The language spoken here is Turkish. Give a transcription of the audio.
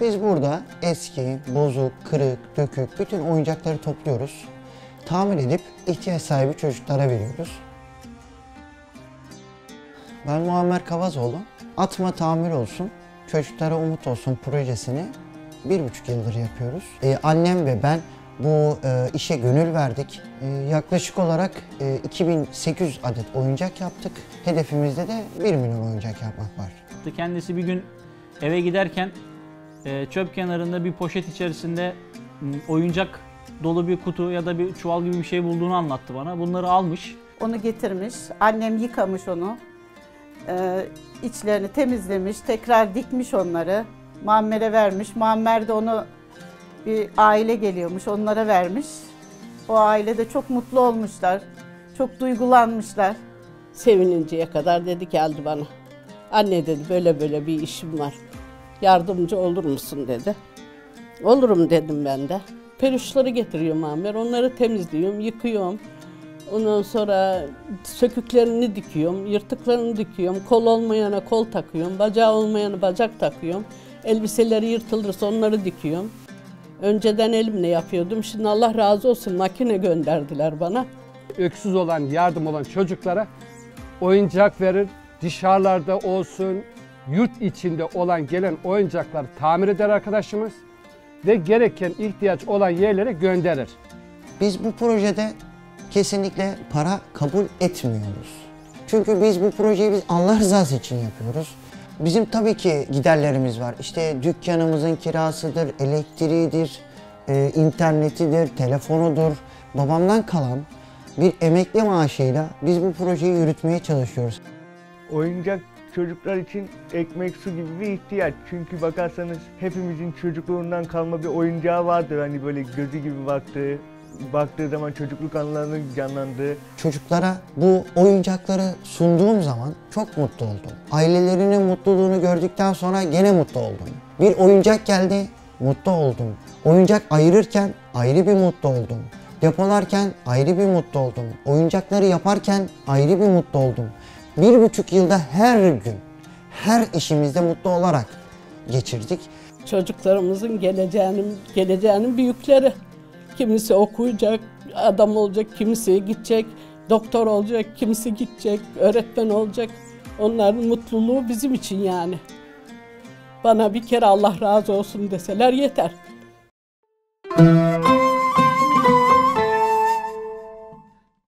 Biz burada eski, bozuk, kırık, dökük bütün oyuncakları topluyoruz. Tamir edip ihtiyaç sahibi çocuklara veriyoruz. Ben Muammer Kavazoğlu. Atma tamir olsun, çocuklara umut olsun projesini bir buçuk yıldır yapıyoruz. Ee, annem ve ben bu e, işe gönül verdik. Ee, yaklaşık olarak e, 2800 adet oyuncak yaptık. Hedefimizde de 1 milyon oyuncak yapmak var. Kendisi bir gün eve giderken e, çöp kenarında bir poşet içerisinde oyuncak dolu bir kutu ya da bir çuval gibi bir şey bulduğunu anlattı bana. Bunları almış. Onu getirmiş. Annem yıkamış onu. Ee, içlerini temizlemiş. Tekrar dikmiş onları. Muammer'e vermiş. Muammer de onu bir aile geliyormuş. Onlara vermiş. O aile de çok mutlu olmuşlar. Çok duygulanmışlar. Sevininceye kadar dedi geldi bana. Anne dedi böyle böyle bir işim var. Yardımcı olur musun dedi. Olurum dedim ben de. Peluşları getiriyorum Amer. Onları temizliyorum, yıkıyorum. Ondan sonra söküklerini dikiyorum, yırtıklarını dikiyorum. Kol olmayana kol takıyorum, bacağı olmayana bacak takıyorum. Elbiseleri yırtılırsa onları dikiyorum. Önceden elimle yapıyordum. Şimdi Allah razı olsun makine gönderdiler bana. öksüz olan, yardım olan çocuklara oyuncak verir. Dışarılarda olsun, yurt içinde olan gelen oyuncakları tamir eder arkadaşımız ve gereken ihtiyaç olan yerlere gönderir. Biz bu projede kesinlikle para kabul etmiyoruz. Çünkü biz bu projeyi biz Allah rızası için yapıyoruz. Bizim tabii ki giderlerimiz var. İşte dükkanımızın kirasıdır, elektriğidir, e, internetidir, telefonudur. Babamdan kalan bir emekli maaşıyla biz bu projeyi yürütmeye çalışıyoruz. Oyuncak çocuklar için ekmek su gibi bir ihtiyaç. Çünkü bakarsanız hepimizin çocukluğundan kalma bir oyuncağı vardır. Hani böyle gözü gibi baktığı, baktığı zaman çocukluk anılarının canlandığı. Çocuklara bu oyuncakları sunduğum zaman çok mutlu oldum. Ailelerinin mutluluğunu gördükten sonra gene mutlu oldum. Bir oyuncak geldi, mutlu oldum. Oyuncak ayırırken ayrı bir mutlu oldum. Depolarken ayrı bir mutlu oldum. Oyuncakları yaparken ayrı bir mutlu oldum. Bir buçuk yılda her gün, her işimizde mutlu olarak geçirdik. Çocuklarımızın geleceğinin, geleceğinin büyükleri. Kimisi okuyacak, adam olacak, kimisi gidecek, doktor olacak, kimisi gidecek, öğretmen olacak. Onların mutluluğu bizim için yani. Bana bir kere Allah razı olsun deseler yeter.